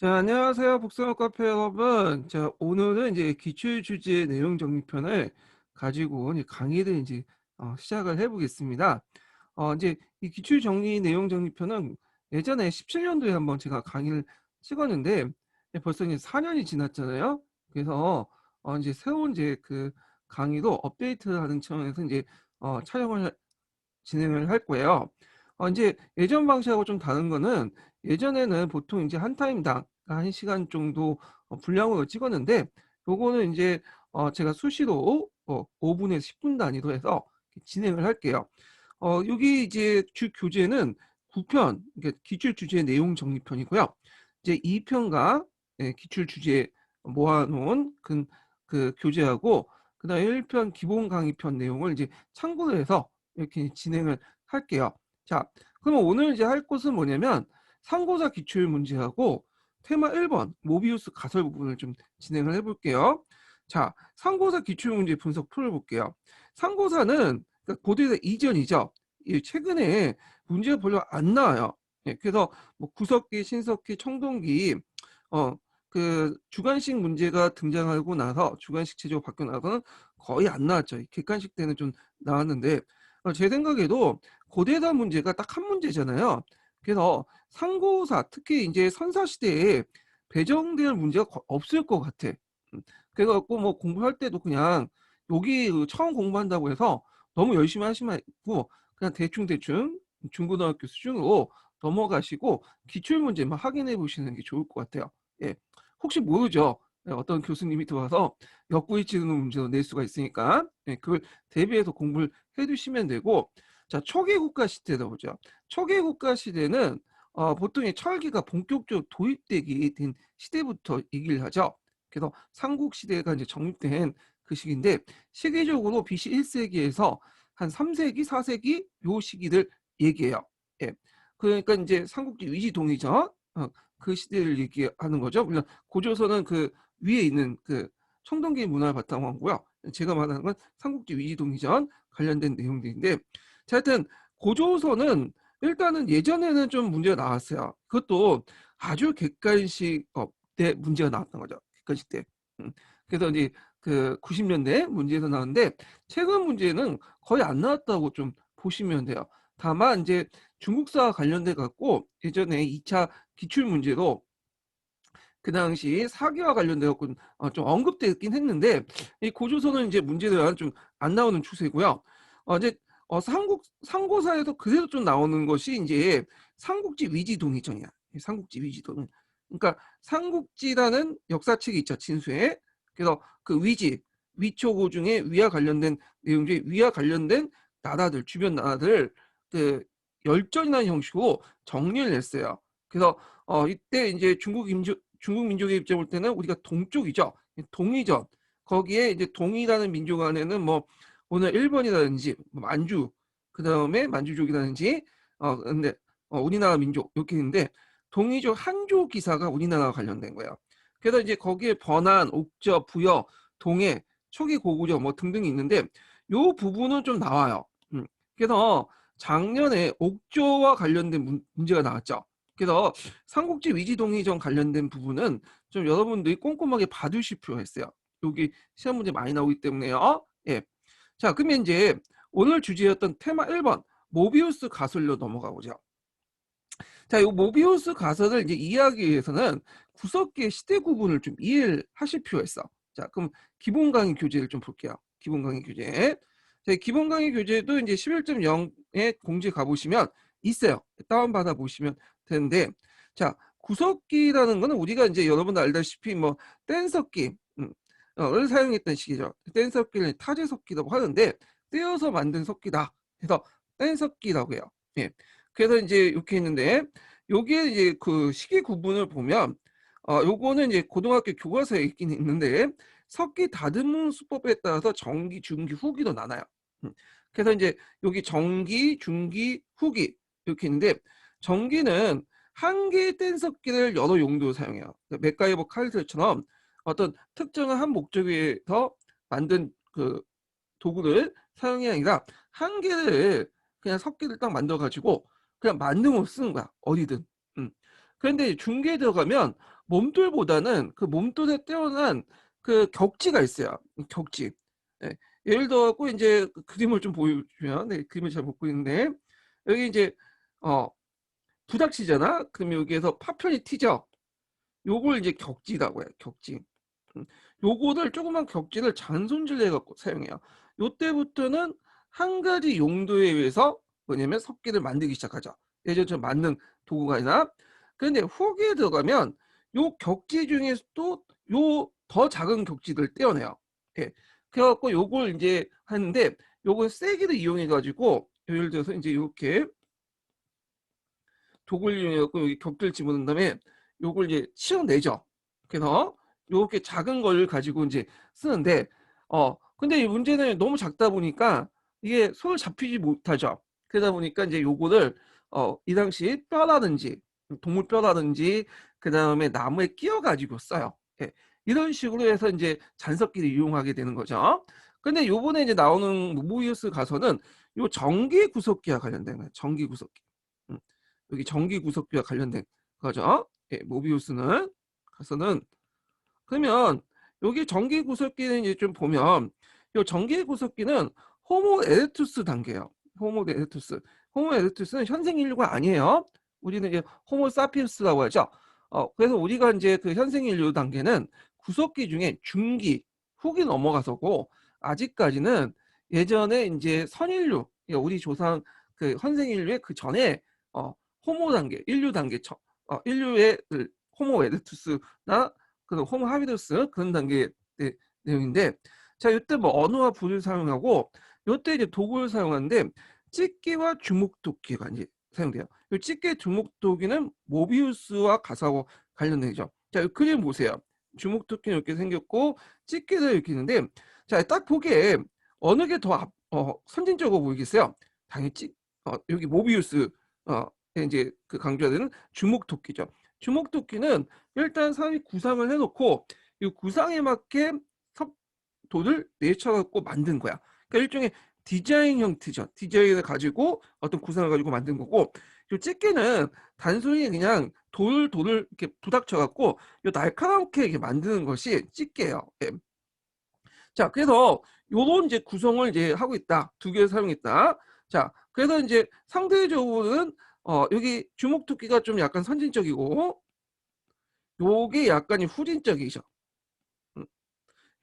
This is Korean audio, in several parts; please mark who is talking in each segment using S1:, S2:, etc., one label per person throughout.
S1: 자, 안녕하세요. 복숭아 카페 여러분. 자, 오늘은 이제 기출 주제 내용 정리편을 가지고 이제 강의를 이제 어, 시작을 해보겠습니다. 어, 이제 이 기출 정리 내용 정리편은 예전에 17년도에 한번 제가 강의를 찍었는데 벌써 이제 4년이 지났잖아요. 그래서 어, 이제 새로운 이제 그 강의로 업데이트하는 차원에서 이제 어, 촬영을 진행을 할 거예요. 어, 이제 예전 방식하고 좀 다른 거는 예전에는 보통 이제 한 타임당 한 시간 정도 어, 분량으로 찍었는데 요거는 이제 어, 제가 수시로 어, 5분에서 10분 단위로 해서 진행을 할게요. 어, 여기 이제 주 교재는 9편, 그러니까 기출 주제 내용 정리편이고요. 이제 2편과 예, 기출 주제 모아놓은 그, 그 교재하고 그다음 1편 기본 강의편 내용을 이제 참고로 해서 이렇게 진행을 할게요. 자, 그러면 오늘 이제 할 것은 뭐냐면 상고사 기출 문제하고 테마 1번 모비우스 가설 부분을 좀 진행을 해볼게요. 자, 상고사 기출 문제 분석 풀어볼게요. 상고사는 그러니까 고대사 이전이죠. 최근에 문제가 별로 안 나와요. 예, 그래서 뭐 구석기, 신석기, 청동기, 어, 그 주관식 문제가 등장하고 나서 주관식 체제가 바뀌고 나서는 거의 안 나왔죠. 객관식 때는 좀 나왔는데 어, 제 생각에도 고대사 문제가 딱 한 문제잖아요. 그래서 상고사 특히 이제 선사 시대에 배정될 문제가 없을 것 같아. 음, 그래갖고 뭐 공부할 때도 그냥 여기 그 처음 공부한다고 해서 너무 열심히 하지 말고 그냥 대충 대충 중고등학교 수준으로 넘어가시고 기출 문제만 확인해 보시는 게 좋을 것 같아요. 예, 혹시 모르죠. 예, 어떤 교수님이 들어와서 역구이치는 문제도 낼 수가 있으니까 예, 그걸 대비해서 공부를 해두시면 되고 자 초기 국가 시대로 보죠. 초기 국가 시대는 어, 보통 이 철기가 본격적으로 도입되기 된 시대부터 얘기를 하죠. 그래서 삼국 시대가 이제 정립된 그 시기인데 시기적으로 BC 1세기에서 한 3세기, 4세기 요 시기를 얘기해요. 예. 그러니까 이제 삼국지 위지 동이전 어, 그 시대를 얘기하는 거죠. 물론 고조선은 그 위에 있는 그 청동기 문화를 바탕으로 하고요. 제가 말하는 건 삼국지 위지 동이전 관련된 내용들인데 자, 하여튼 고조선은 일단은 예전에는 좀 문제가 나왔어요. 그것도 아주 객관식 어, 때 문제가 나왔던 거죠. 객관식 때. 음. 그래서 이제 그 90년대 문제에서 나왔는데 최근 문제는 거의 안 나왔다고 좀 보시면 돼요. 다만 이제 중국사 관련돼 갖고 예전에 2차 기출 문제로 그 당시 사기와 관련돼 갖고 어, 좀 언급되긴 했는데 이 고조선은 이제 문제가 좀안 나오는 추세고요. 어, 이제 어, 삼국 상고사에서 그대로 좀 나오는 것이 이제 삼국지 위지 동의전이야. 삼국지 위지 동의. 그러니까 삼국지라는 역사책이 있죠. 진수에. 그래서 그 위지 위초고 중에 위와 관련된 내용 중에 위와 관련된 나라들 주변 나라들 그 열전이라는 형식으로 정리를 했어요. 그래서 어 이때 이제 중국 민족 중국 민족의 입장 볼 때는 우리가 동쪽이죠. 동이전 거기에 이제 동이라는 민족 안에는 뭐 오늘 일본이라든지 뭐 만주 그 다음에 만주족이라든지 어 근데 어, 우리나라 민족 이렇게 있는데 동이족 한조 기사가 우리나라와 관련된 거예요. 그래서 이제 거기에 번안, 옥저, 부여, 동해, 초기 고구려 뭐 등등이 있는데 요 부분은 좀 나와요. 음. 그래서 작년에 옥조와 관련된 문, 문제가 나왔죠. 그래서 삼국지 위지동의전 관련된 부분은 좀 여러분들이 꼼꼼하게 봐두실 필요가 있어요. 여기 시험 문제 많이 나오기 때문에요. 예. 자, 그러면 이제 오늘 주제였던 테마 1번 모비우스 가설로 넘어가 보죠. 자, 이 모비우스 가설을 이제 이해하기 위해서는 구석기의 시대 구분을 좀 이해를 하실 필요가 있어. 자, 그럼 기본 강의 교재를 좀 볼게요. 기본 강의 교재. 자, 기본 강의 교재도 이제 11.0에 공지 가보시면 있어요. 다운받아 보시면 되는데, 자, 구석기라는 거는 우리가 이제 여러분들 알다시피 뭐 댄석기, 음, 어,를 사용했던 시기죠. 댄석기를 타제석기라고 하는데 떼어서 만든 석기다. 그래서 댄석기라고 해요. 예. 그래서 이제 이렇게 있는데 여기에 이제 그 시기 구분을 보면 어 요거는 이제 고등학교 교과서에 있긴 있는데 석기 다듬는 수법에 따라서 정기, 중기, 후기도 나눠요. 음. 그래서 이제 여기 정기, 중기, 후기 이렇게 있는데 정기는 한 개의 뗀 석기를 여러 용도로 사용해요. 그러니까 맥가이버 칼들처럼 어떤 특정한 한 목적 위해서 만든 그 도구를 사용이 아니라 한 개를 그냥 석기를 딱 만들어 가지고 그냥 만듦으로 쓰는 거야 어디든 음. 그런데 중계에 들어가면 몸돌보다는 그 몸돌에 뛰어난 그 격지가 있어요. 격지. 예. 예를 들어 갖고 인제 그 그림을 좀 보여주면 네 그림을 잘 못 보이는데 여기 인제 어 부닥치잖아? 그럼 여기에서 파편이 튀죠? 요걸 이제 격지라고 해요, 격지. 음. 요거를 조그만 격지를 잔손질해 갖고 사용해요. 요때부터는 한 가지 용도에 의해서 뭐냐면 석기를 만들기 시작하죠. 예전처럼 만능 도구가 아니라. 근데 후기에 들어가면 요 격지 중에서도 요 더 작은 격지를 떼어내요. 예. 그래 갖고 요걸 인제 하는데 요걸 세기를 이용해 가지고 예를 들어서 인제 요렇게 독을 이용해 갖고 여기 격들을 집어넣은 다음에 요걸 이제 치워내죠. 그래서 요렇게 작은 걸 가지고 인제 쓰는데 어 근데 이 문제는 너무 작다 보니까 이게 손을 잡히지 못하죠. 그러다 보니까 인제 요거를 어 이 당시 뼈라든지 동물 뼈라든지 그 다음에 나무에 끼워 가지고 써요. 예. 이런 식으로 해서 인제 잔석기를 이용하게 되는 거죠. 근데 요번에 이제 나오는 모비우스 가설은 요 전기 구석기와 관련된 거예요, 전기 구석기. 음. 여기 전기 구석기와 관련된 거죠. 예 모비우스는 가설은. 그러면 여기 전기 구석기는 이제 좀 보면 요 전기 구석기는 호모 에렉투스 단계예요. 호모 에렉투스. 호모 에렉투스는 현생 인류가 아니에요. 우리는 이제 호모 사피엔스라고 하죠. 어 그래서 우리가 인제 그 현생 인류 단계는 구석기 중에 중기, 후기 넘어가서고 아직까지는 예전에 인제 선인류 그러니까 우리 조상 그 현생 인류의 그 전에 어 호모 단계, 인류 단계 저어 인류의 그 호모 에렉투스나 그 호모 하비두스 그런 단계의 네 내용인데 자 요때 뭐 언어와 불을 사용하고 요때 이제 도구를 사용하는데 집게와 주먹도끼가 인제 사용돼요. 요 집게 주먹도끼는 모비우스와 가설하고 관련되죠. 자 이 그림 보세요. 주먹도끼는 이렇게 생겼고 집게도 이렇게 있는데 자 딱 보기에 어느 게 더 앞 어 선진적으로 보이겠어요? 당연히 찌어 여기 모비우스 어 인제 그 강조해야 되는 주먹도끼죠. 주먹도끼는 일단 사람이 구상을 해 놓고 이 구상에 맞게 석 돌을 내쳐 갖고 만든 거야. 그러니까 일종의 디자인 형태죠. 디자인을 가지고 어떤 구상을 가지고 만든 거고 요 집게는 단순히 그냥 돌 돌을 이렇게 부닥쳐 갖고 요 날카롭게 이렇게 만드는 것이 집게예요. 예. 자 그래서 요런 이제 구성을 이제 하고 있다. 2 개를 사용했다. 자 그래서 인제 상대적으로는 어 여기 주먹도끼가 좀 약간 선진적이고 요게 약간 이 후진적이죠. 음.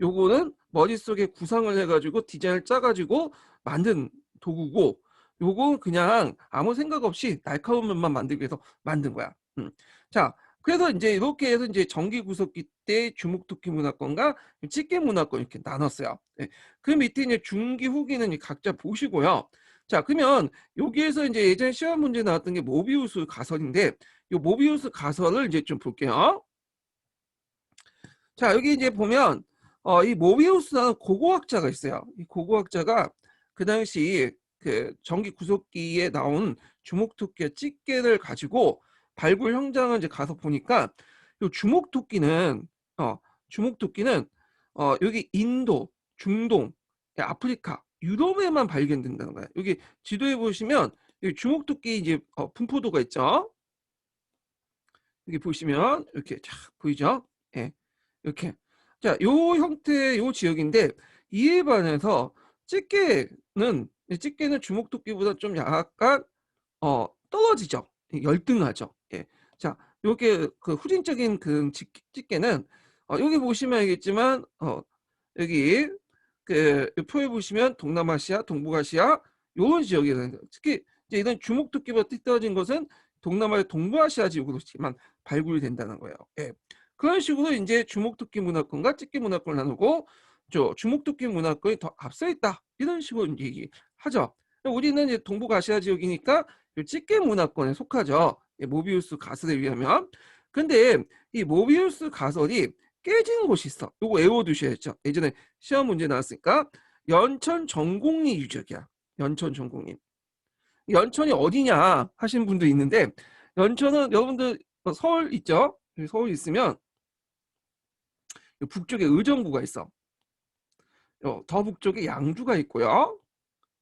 S1: 요거는 머릿속에 구상을 해 가지고 디자인을 짜 가지고 만든 도구고 요건 그냥 아무 생각 없이 날카로운 면만 만들기 위해서 만든 거야. 음. 자 그래서 인제 이렇게 해서 인제 전기 구석기 때 주먹도끼 문화권과 집게 문화권 이렇게 나눴어요. 예. 그 밑에 이제 중기, 후기는 이 각자 보시고요. 자 그러면 여기에서 인제 예전에 시험 문제에 나왔던 게 모비우스 가설인데 요 모비우스 가설을 이제 좀 볼게요. 자 여기 이제 보면 어 이 모비우스라는 고고학자가 있어요. 이 고고학자가 그 당시 그 전기 구석기에 나온 주먹도끼와 집게를 가지고 발굴 현장을 이제 가서 보니까 요 주먹도끼는 어 주먹도끼는 어 여기 인도, 중동, 예 아프리카, 유럽에만 발견된다는 거야. 여기 지도에 보시면 여기 주먹도끼 이제 어 분포도가 있죠. 여기 보시면 이렇게 쫙 보이죠? 예. 이렇게. 자 요 형태의 요 지역인데 이에 반해서 집게는 이 집게는 주먹도끼보다 좀 약간 어 떨어지죠. 이 열등하죠. 예. 자 요게 그 후진적인 그집 집게는 어 여기 보시면 알겠지만 어 여기 그이 표에 보시면 동남아시아, 동북아시아 요런 지역이라는 특히 이제 이런 주먹도끼보다 띠 떨어진 것은 동남아의 동부아시아 지역으로만 발굴이 된다는 거예요. 예. 그런 식으로 인제 주먹도끼 문화권과 집게 문화권을 나누고 저 주먹도끼 문화권이 더 앞서 있다. 이런 식으로 얘기하죠. 우리는 이제 동북아시아 지역이니까 요 집게 문화권에 속하죠. 예 모비우스 가설에 의하면. 근데 이 모비우스 가설이 깨진 곳이 있어. 요거 외워 두셔야죠. 예전에 시험 문제 나왔으니까 연천 전곡리 유적이야. 연천 전곡리. 연천이 어디냐 하시는 분도 있는데 연천은 여러분들 어 서울 있죠? 여기 서울 있으면 요 북쪽에 의정부가 있어. 어더 북쪽에 양주가 있고요.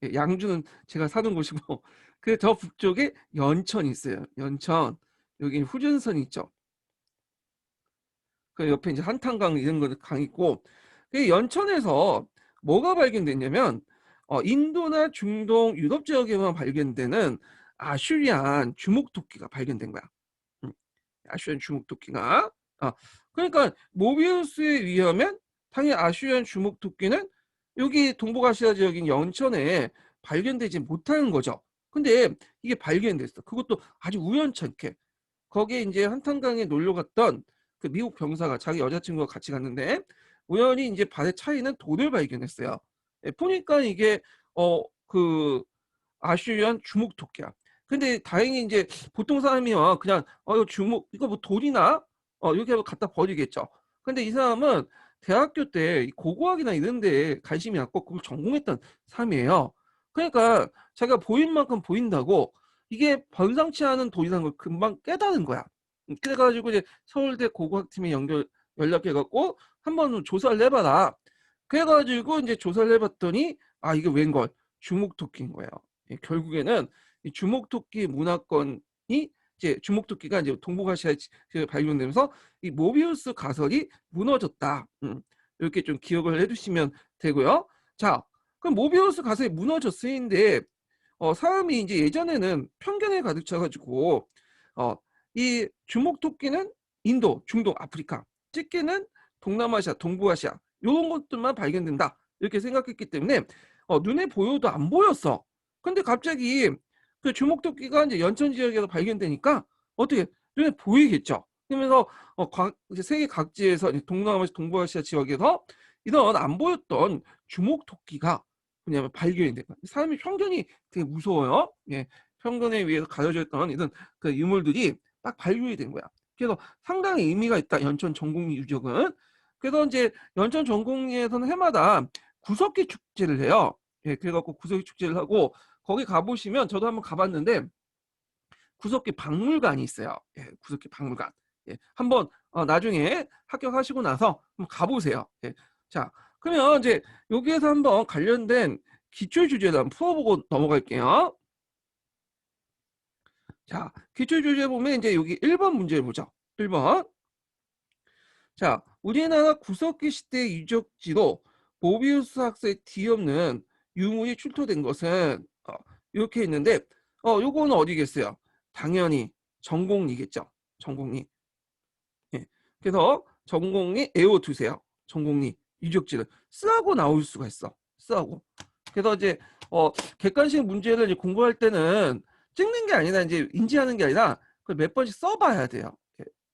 S1: 예 양주는 제가 사는 곳이고 그 더 북쪽에 연천이 있어요. 연천. 여기 후준선이 있죠. 그 옆에 이제 한탄강 이런 거강 있고 그 연천에서 뭐가 발견됐냐면 어 인도나 중동 유럽 지역에만 발견되는 아슈리안 주목토끼가 발견된 거야. 음. 아슈리안 주목토끼가. 아 그러니까 모비우스에 의하면 당연히 아슈리안 주목토끼는 여기 동북아시아 지역인 연천에 발견되지 못하는 거죠. 근데 이게 발견됐어. 그것도 아주 우연찮게. 거기에 이제 한탄강에 놀러 갔던 그 미국 병사가 자기 여자친구와 같이 갔는데 우연히 이제 발에 차이는 돌을 발견했어요. 예, 보니까 이게 어 그 아슈리안 주목 토끼야. 근데 다행히 이제 보통 사람이면 그냥 어 이거 주목 이거 뭐 돌이나 어 이렇게 하고 갖다 버리겠죠. 근데 이 사람은 대학교 때이 고고학이나 이런 데에 관심이 갖고 그걸 전공했던 사람이에요. 그러니까 자기가 보인 만큼 보인다고 이게 범상치 않은 돌이라는 걸 금방 깨달은 거야. 음 그래 가지고 이제 서울대 고고학팀에 연결 연락해 갖고 "한번 조사를 해 봐라." 그래 가지고 인제 조사를 해 봤더니 아 이게 웬걸 주목토끼인 거예요. 예 결국에는 이 주목토끼 문화권이 이제 주목토끼가 이제 동북아시아에 지그 발견되면서 이 모비우스 가설이 무너졌다. 음 요렇게 좀 기억을 해 두시면 되고요. 자 그럼 모비우스 가설이 무너졌으인데 어 사람이 인제 예전에는 편견에 가득 차 가지고 어 이 주목토끼는 인도, 중동, 아프리카, 찌개는 동남아시아, 동부아시아 요런 곳들만 발견된다. 이렇게 생각했기 때문에 어 눈에 보여도 안 보였어. 근데 갑자기 그 주목토끼가 인제 연천 지역에서 발견되니까 어떻게 눈에 보이겠죠. 그러면서 어각 이제 세계 각지에서 이제 동남아시아, 동부아시아 지역에서 이런 안 보였던 주목토끼가 뭐냐면 발견이 된 거야. 사람이 편견이 되게 무서워요. 예. 편견에 의해서 가려져 있던 이런 그 유물들이 딱 발견이 된 거야. 그래서 상당히 의미가 있다 연천 전곡리 유적은. 그래서 인제 연천 전곡리에서는 해마다 구석기 축제를 해요. 예 그래 갖고 구석기 축제를 하고 거기 가 보시면 저도 한번 가 봤는데 구석기 박물관이 있어요. 예 구석기 박물관. 예 한번 어 나중에 합격하시고 나서 한번 가 보세요. 예. 자 그러면 이제 여기에서 한번 관련된 기출 주제를 한번 풀어 보고 넘어갈게요. 자 기출 주제 보면 인제 여기 1번 문제를 보죠. 1 번. 자 우리나라 구석기 시대 유적지로 모비우스 학설에 뒤엎는 유물이 출토된 것은 어 요렇게 있는데 어 요거는 어디겠어요? 당연히 전곡리겠죠. 전곡리. 예. 그래서 전곡리 외워 두세요. 전곡리 유적지를 쓰하고 나올 수가 있어. 쓰하고. 그래서 이제 어 객관식 문제를 이제 공부할 때는 찍는 게 아니라 인제 인지하는 게 아니라 그걸 몇 번씩 써 봐야 돼요.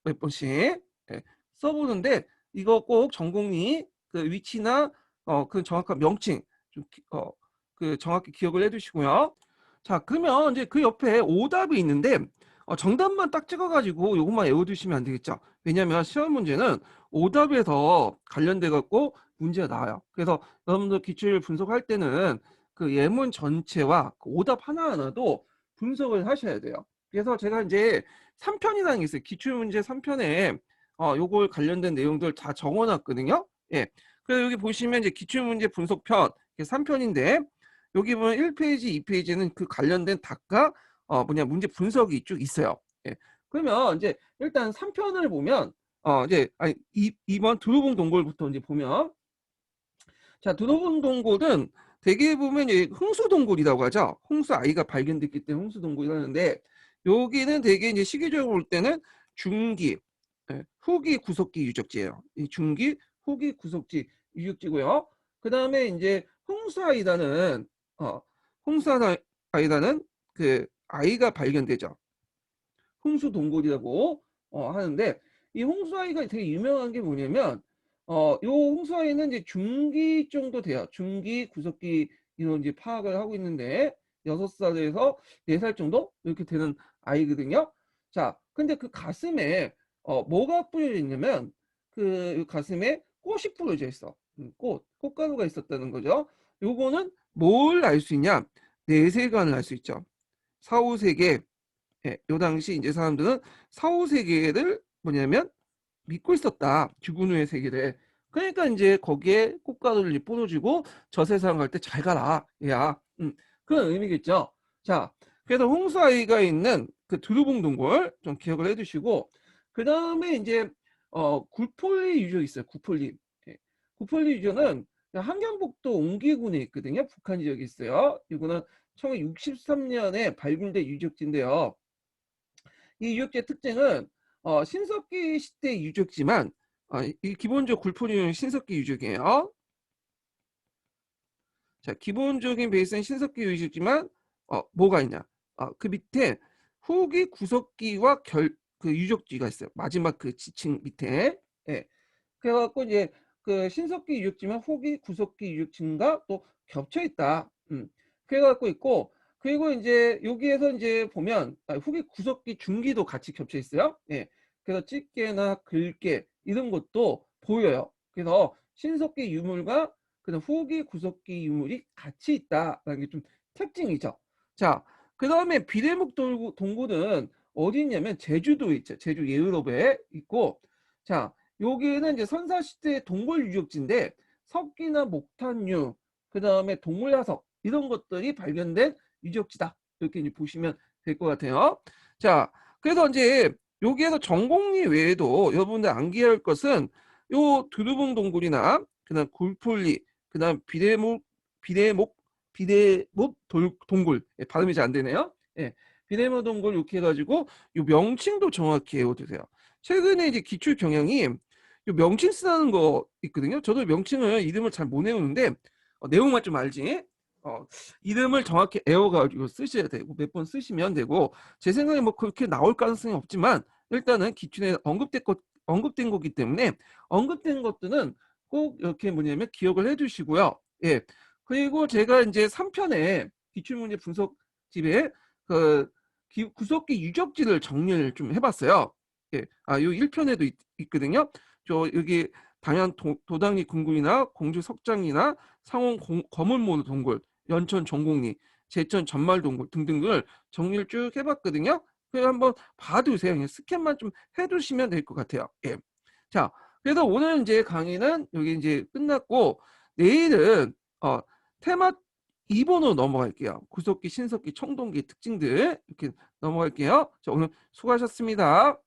S1: 예몇 번씩. 예. 써 보는데 이거 꼭 전곡리 그 위치나 어 그 정확한 명칭 좀기어그 정확히 기억을 해 두시고요. 자 그러면 인제 그 옆에 오답이 있는데 어 정답만 딱 찍어 가지고 요것만 외워 두시면 안 되겠죠. 왜냐면 시험 문제는 오답에서 관련돼 갖고 문제가 나와요. 그래서 여러분들 기출 분석할 때는 그 예문 전체와 그 오답 하나하나도 분석을 하셔야 돼요. 그래서 제가 인제 3 편이라는 게 있어요. 기출 문제 3 편에 어 요걸 관련된 내용들 다 적어 놨거든요. 예. 그래서 여기 보시면 이제 기출 문제 분석편 이게 3 편인데 여기 보면 1 페이지, 2 페이지는 그 관련된 답과 어 뭐냐 문제 분석이 쭉 있어요. 예. 그러면 인제 일단 3 편을 보면 어 이제 아니 2 2번 드로봉 동굴부터 인제 보면 자 드로봉 동굴은 대개 보면 이 흥수동굴이라고 하죠. 홍수 아이가 발견됐기 때문에 홍수동굴이라고 하는데 여기는 되게 인제 시기적으로 볼 때는 중기, 예 후기 구석기 유적지예요. 이 중기, 후기 구석지 유적지고요. 그 다음에 인제 홍수 아이라는 어 홍수아다 아이라는 그 아이가 발견되죠. 홍수 동굴이라고 어 하는데 이 홍수 아이가 되게 유명한 게 뭐냐면 어 요 홍수아이는 이제 중기 정도 돼요. 중기, 구석기 이런 이제 파악을 하고 있는데 6 살에서 4살 정도 이렇게 되는 아이거든요. 자 근데 그 가슴에 어 뭐가 뿌려져 있냐면 그 가슴에 꽃이 뿌려져 있어. 음 꽃, 꽃가루가 있었다는 거죠. 요거는 뭘 알 수 있냐? 내세관을 알 수 있죠. 4, 5 세계 예 요 당시 인제 사람들은 4, 5 세계를 뭐냐면 믿고 있었다. 죽은 후의 세계를. 그러니까 인제 거기에 꽃가루를 이제 뿌려 주고 저 세상 갈 때 "잘 가라 얘야." 음 그런 의미겠죠. 자 그래서 홍수아이가 있는 그 드로봉 동굴 좀 기억을 해 두시고 그 다음에 인제 어 구폴리 유적 있어요. 구폴리. 예. 구폴리 유적은 함경북도 옹기군에 있거든요. 북한 지역에 있어요. 이거는 1963년에 발굴된 유적지인데요. 이 유적지의 특징은 어 신석기 시대 유적지만 어 이 기본적 굴포리는 신석기 유적이에요. 자, 기본적인 베이스는 신석기 유적지만 어 뭐가 있냐? 어 그 밑에 후기 구석기와 결 그 유적지가 있어요. 마지막 그 지층 밑에. 예. 그래 갖고 이제 그 신석기 유적지만 후기 구석기 유적지인가 또 겹쳐 있다. 음. 그래 갖고 있고 그리고 인제 여기에서 인제 보면 아 후기 구석기 중기도 같이 겹쳐 있어요. 예. 그래서 찌개나 글개 이런 것도 보여요. 그래서 신석기 유물과 그다음 후기 구석기 유물이 같이 있다라는 게 좀 특징이죠. 자, 그 다음에 비대목 돌고 동굴은 어디 있냐면 제주도에 있죠. 제주 예의로베에 있고 자, 여기는 이제 선사시대 동굴 유적지인데 석기나 목탄류 그 다음에 동물 화석 이런 것들이 발견된 유적지다. 이렇게 이제 보시면 될 것 같아요. 자, 그래서 인제 여기에서 전곡리 외에도 여러분들 암기할 것은 요 두루붕 동굴이나 그다음 굴폴리 그다음 비대목 비대목 비대목 돌 동굴 예 발음이 잘 안 되네요. 예. 비대목 동굴 이렇게 해 가지고 요 명칭도 정확히 외워 두세요. 최근에 이제 기출 경향이 요 명칭 쓰는 거 있거든요. 저도 명칭을 이름을 잘 못 외우는데 어 내용만 좀 알지 어 이름을 정확히 외워 가지고 쓰셔야 되고 몇 번 쓰시면 되고 제 생각에 뭐 그렇게 나올 가능성이 없지만 일단은 기출에 언급된 것 언급된 거기 때문에 언급된 것들은 꼭 이렇게 뭐냐면 기억을 해 두시고요. 예. 그리고 제가 인제 3 편에 기출문제 분석 집에 그 기 구석기 유적지를 정리를 좀 해 봤어요. 예. 아 요 1 편에도 있 있거든요. 저 여기 당연 도 도당리 궁굴이나 공주 석장이나 상원 공 거물모 동굴, 연천 전곡리, 제천 전말 동굴 등등을 정리를 쭉 해 봤거든요. 그래서 한번 봐 두세요. 그냥 스캔만 좀 해 두시면 될 것 같아요. 예. 자, 그래서 오늘 인제 강의는 여기 인제 끝났고 내일은 어 테마 2 번으로 넘어갈게요. 구석기, 신석기, 청동기 특징들 이렇게 넘어갈게요. 자, 오늘 수고하셨습니다.